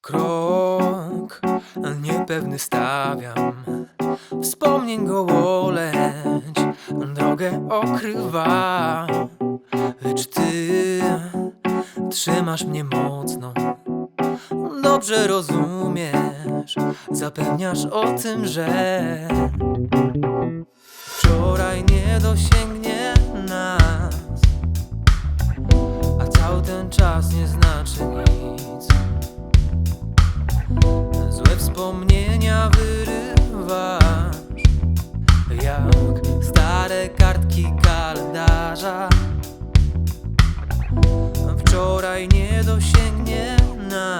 Krok. Niepewny stawiam, wspomnień gołoleć drogę okrywa, lecz ty trzymasz mnie mocno. Dobrze rozumiesz, zapewniasz o tym, że wczoraj nie dosięgnie nas, a cały ten czas nie znaczy nic. Wspomnienia wyrywasz Jak stare kartki kalendarza. Wczoraj nie dosięgnie nas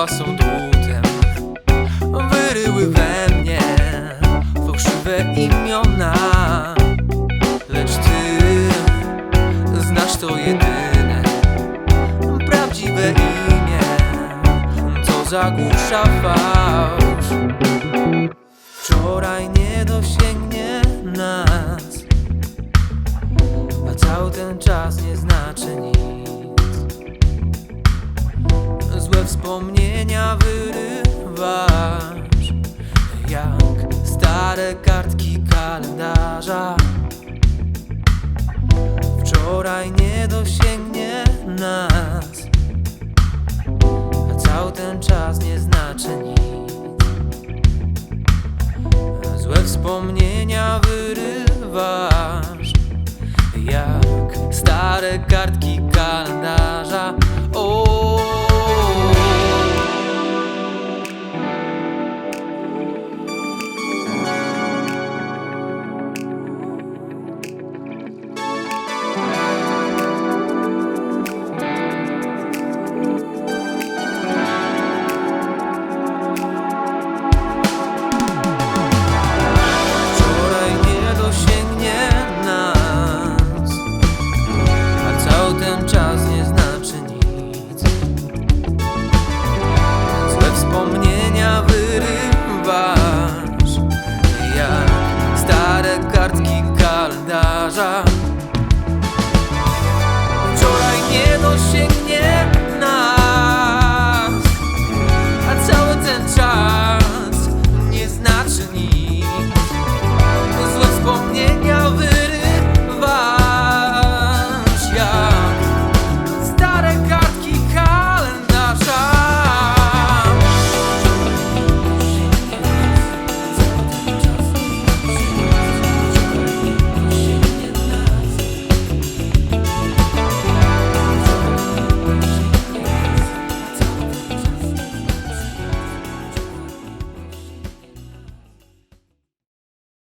słowa są drutem Wyryły we mnie fałszywe imiona. Lecz ty znasz to jedyne Prawdziwe imię Co zagłusza fałsz Wczoraj nie dosięgnie nas A cały ten czas nie znaczy nic Wspomnienia wyrywasz Jak stare kartki kalendarza. Wczoraj nie dosięgnie nas A cały ten czas nie znaczy nic. Złe wspomnienia wyrywasz Jak stare kartki kartki kalendarza.